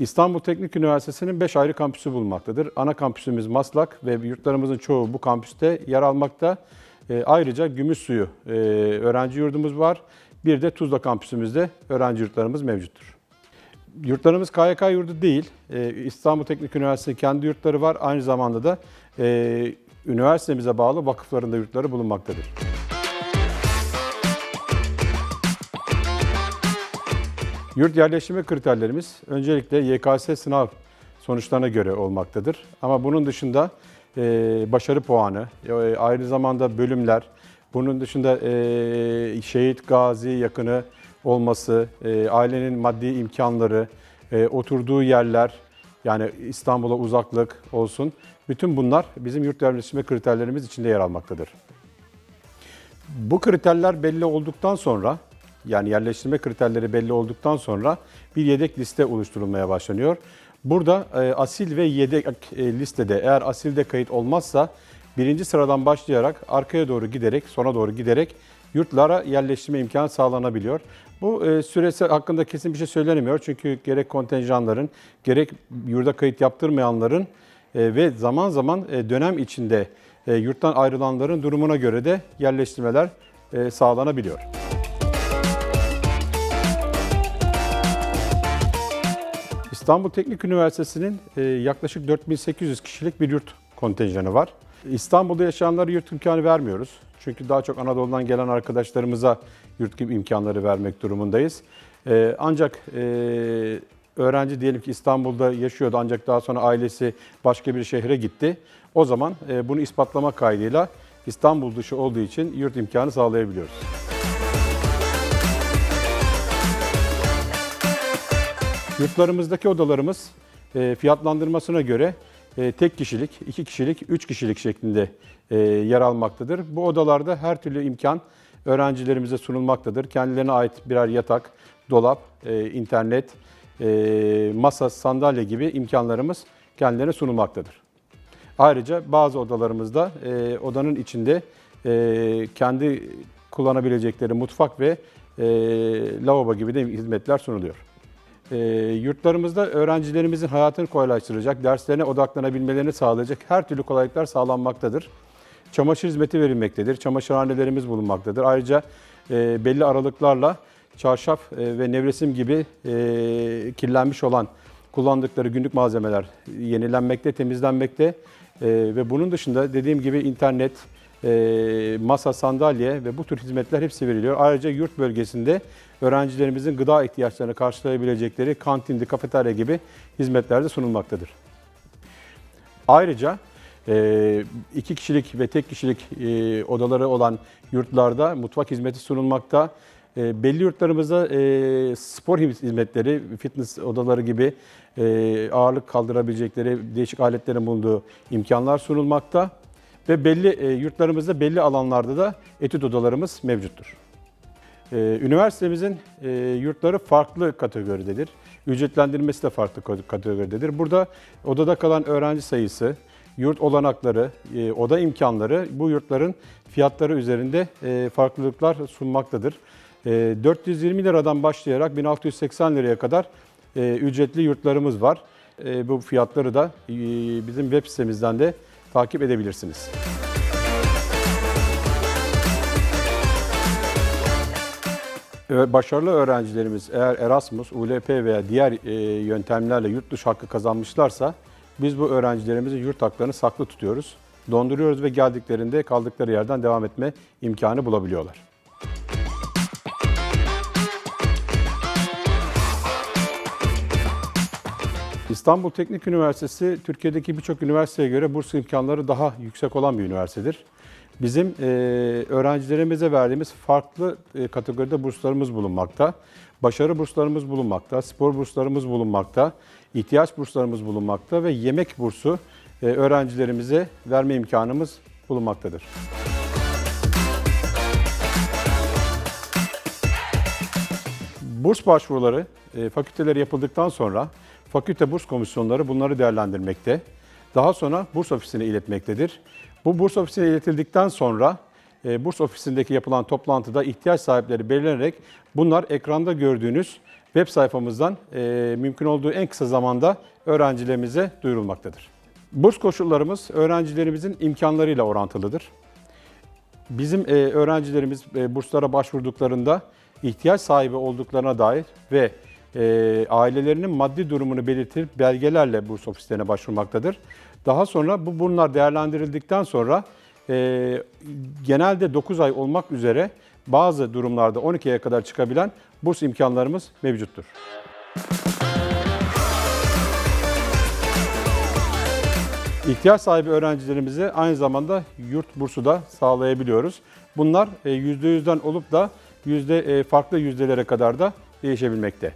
İstanbul Teknik Üniversitesi'nin 5 ayrı kampüsü bulunmaktadır. Ana kampüsümüz Maslak ve yurtlarımızın çoğu bu kampüste yer almakta. E, ayrıca Gümüşsuyu e, öğrenci yurdumuz var. Bir de Tuzla kampüsümüzde öğrenci yurtlarımız mevcuttur. Yurtlarımız KYK yurdu değil. E, İstanbul Teknik Üniversitesi kendi yurtları var. Aynı zamanda da e, üniversitemize bağlı vakıflarında yurtları bulunmaktadır. Yurt yerleşimi kriterlerimiz öncelikle YKS sınav sonuçlarına göre olmaktadır. Ama bunun dışında e, başarı puanı, e, aynı zamanda bölümler, bunun dışında e, şehit, gazi yakını olması, e, ailenin maddi imkanları, e, oturduğu yerler, yani İstanbul'a uzaklık olsun. Bütün bunlar bizim yurt yerleşimi kriterlerimiz içinde yer almaktadır. Bu kriterler belli olduktan sonra yani yerleştirme kriterleri belli olduktan sonra bir yedek liste oluşturulmaya başlanıyor. Burada e, asil ve yedek e, listede eğer asilde kayıt olmazsa birinci sıradan başlayarak arkaya doğru giderek sona doğru giderek yurtlara yerleştirme imkanı sağlanabiliyor. Bu e, süresi hakkında kesin bir şey söylenemiyor çünkü gerek kontenjanların gerek yurda kayıt yaptırmayanların e, ve zaman zaman e, dönem içinde e, yurttan ayrılanların durumuna göre de yerleştirmeler e, sağlanabiliyor. İstanbul Teknik Üniversitesi'nin e, yaklaşık 4800 kişilik bir yurt kontenjanı var. İstanbul'da yaşayanlara yurt imkanı vermiyoruz. Çünkü daha çok Anadolu'dan gelen arkadaşlarımıza yurt imkanları vermek durumundayız. E, Ancak e, öğrenci diyelim ki İstanbul'da yaşıyordu ancak daha sonra ailesi başka bir şehre gitti. O zaman bunu ispatlama kaydıyla İstanbul dışı olduğu için yurt imkanı sağlayabiliyoruz. Yurtlarımızdaki odalarımız e, fiyatlandırmasına göre e, tek kişilik, iki kişilik, üç kişilik şeklinde e, yer almaktadır. Bu odalarda her türlü imkan öğrencilerimize sunulmaktadır. Kendilerine ait birer yatak, dolap, internet, masa, sandalye gibi imkanlarımız kendilerine sunulmaktadır. Ayrıca bazı odalarımızda odanın içinde kendi kullanabilecekleri mutfak ve lavabo gibi de hizmetler sunuluyor. E, yurtlarımızda öğrencilerimizin hayatını kolaylaştıracak, derslerine odaklanabilmelerini sağlayacak her türlü kolaylıklar sağlanmaktadır. Çamaşır hizmeti verilmektedir, çamaşırhanelerimiz bulunmaktadır. Ayrıca e, belli aralıklarla çarşaf e, ve nevresim gibi e, kirlenmiş olan kullandıkları günlük malzemeler yenilenmekte, temizlenmekte e, ve bunun dışında dediğim gibi internet, e, masa, sandalye ve bu tür hizmetler hepsi veriliyor. Ayrıca yurt bölgesinde öğrencilerimizin gıda ihtiyaçlarını karşılayabilecekleri kantindi, kafeterya gibi hizmetler de sunulmaktadır. Ayrıca e, iki kişilik ve tek kişilik e, odaları olan yurtlarda mutfak hizmeti sunulmakta. E, belli yurtlarımızda spor hizmetleri, fitness odaları gibi ağırlık kaldırabilecekleri değişik aletlerin bulunduğu imkanlar sunulmakta. Ve belli e, yurtlarımızda belli alanlarda da etüt odalarımız mevcuttur. Ee, Üniversitemizin e, yurtları farklı kategoridedir. Ücretlendirmesi de farklı kategoridedir. Burada odada kalan öğrenci sayısı, yurt olanakları, e, oda imkanları bu yurtların fiyatları üzerinde e, farklılıklar sunmaktadır. 420 liradan başlayarak 1680 liraya kadar ücretli yurtlarımız var. Bu fiyatları da bizim web sitemizden de takip edebilirsiniz. Başarılı öğrencilerimiz eğer Erasmus, ULP veya diğer e, yöntemlerle yurt dışı hakkı kazanmışlarsa biz bu öğrencilerimizin yurt haklarını saklı tutuyoruz. Donduruyoruz ve geldiklerinde kaldıkları yerden devam etme imkanı bulabiliyorlar. İstanbul Teknik Üniversitesi Türkiye'deki birçok üniversiteye göre burs imkanları daha yüksek olan bir üniversitedir. Bizim e, öğrencilerimize verdiğimiz farklı e, kategoride burslarımız bulunmakta. Başarı burslarımız bulunmakta, spor burslarımız bulunmakta, ihtiyaç burslarımız bulunmakta ve yemek bursu e, öğrencilerimize verme imkanımız bulunmaktadır. Burs başvuruları e, fakülteleri yapıldıktan sonra fakülte burs komisyonları bunları değerlendirmekte. Daha sonra burs ofisine iletmektedir. Bu burs ofisine iletildikten sonra e, burs ofisindeki yapılan toplantıda ihtiyaç sahipleri belirlenerek bunlar ekranda gördüğünüz web sayfamızdan e, mümkün olduğu en kısa zamanda öğrencilerimize duyurulmaktadır. Burs koşullarımız öğrencilerimizin imkanlarıyla orantılıdır. Bizim e, öğrencilerimiz e, burslara başvurduklarında ihtiyaç sahibi olduklarına dair ve e, ailelerinin maddi durumunu belirtir belgelerle burs ofislerine başvurmaktadır. Daha sonra bu bunlar değerlendirildikten sonra e, genelde 9 ay olmak üzere bazı durumlarda 12 aya kadar çıkabilen burs imkanlarımız mevcuttur. İhtiyaç sahibi öğrencilerimize aynı zamanda yurt bursu da sağlayabiliyoruz. Bunlar e, %100'den olup da yüzde e, farklı yüzdelere kadar da değişebilmekte.